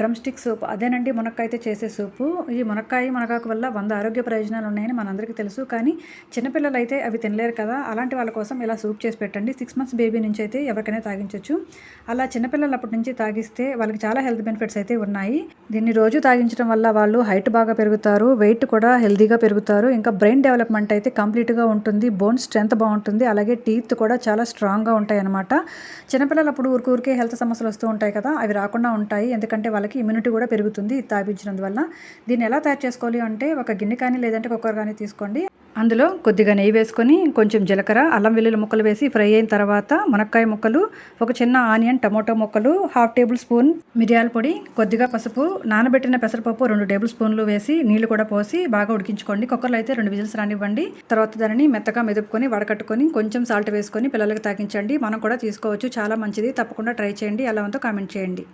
Drum stick soup అదేనండి మునక్కాయతో అయితే చేసే సూపు. ఈ మునక్కాయ మునగాకు వల్ల వంద ఆరోగ్య ప్రయోజనాలు ఉన్నాయని మనందరికీ తెలుసు. కానీ చిన్నపిల్లలు అయితే అవి తినలేరు కదా. అలాంటి వాళ్ళ కోసం ఇలా సూప్ చేసి పెట్టండి. సిక్స్ మంత్స్ బేబీ నుంచి అయితే ఎవరికైనా తాగించవచ్చు అలా చిన్నపిల్లలు అప్పటి నుంచి తాగిస్తే వాళ్ళకి చాలా హెల్త్ బెనిఫిట్స్ అయితే ఉన్నాయి. దీన్ని రోజు తాగించడం వల్ల వాళ్ళు హైట్ బాగా పెరుగుతారు వెయిట్ కూడా హెల్తీగా పెరుగుతారు. ఇంకా బ్రెయిన్ డెవలప్మెంట్ అయితే కంప్లీట్గా ఉంటుంది. బోన్ స్ట్రెంత్ బాగుంటుంది. అలాగే టీత్ కూడా చాలా స్ట్రాంగ్గా ఉంటాయి అనమాట చిన్నపిల్లలు అప్పుడు ఊరికి ఊరికే హెల్త్ సమస్యలు వస్తూ ఉంటాయి కదా. అవి రాకుండా ఉంటాయి. ఎందుకంటే వాళ్ళకి ఇమ్యూనిటీ కూడా పెరుగుతుంది తాపించినందువల్ల. తాగించినందువల్ల దీన్ని ఎలా తయారు చేసుకోవాలి అంటే ఒక గిన్నె కానీ లేదంటే కుక్కర్ కానీ తీసుకోండి. అందులో కొద్దిగా నెయ్యి వేసుకొని కొంచెం జీలకర్ర అల్లం వెల్లుల్లి ముక్కలు వేసి ఫ్రై అయిన తర్వాత మునక్కాయ ముక్కలు ఒక చిన్న ఆనియన్ టమోటో ముక్కలు హాఫ్ టేబుల్ స్పూన్ మిరియాల పొడి కొద్దిగా పసుపు నానబెట్టిన పెసరపప్పు రెండు టేబుల్ స్పూన్లు వేసి నీళ్ళు కూడా పోసి బాగా ఉడికించుకోండి. కుక్కర్లో అయితే రెండు విజిల్స్ రానివ్వండి. తర్వాత దానిని మెత్తగా మెదుపుకొని వడకట్టుకొని కొంచెం సాల్ట్ వేసుకొని పిల్లలకి తాగించండి మనం కూడా తీసుకోవచ్చు. చాలా మంచిది. తప్పకుండా ట్రై చేయండి. ఎలా ఉందో కామెంట్ చేయండి.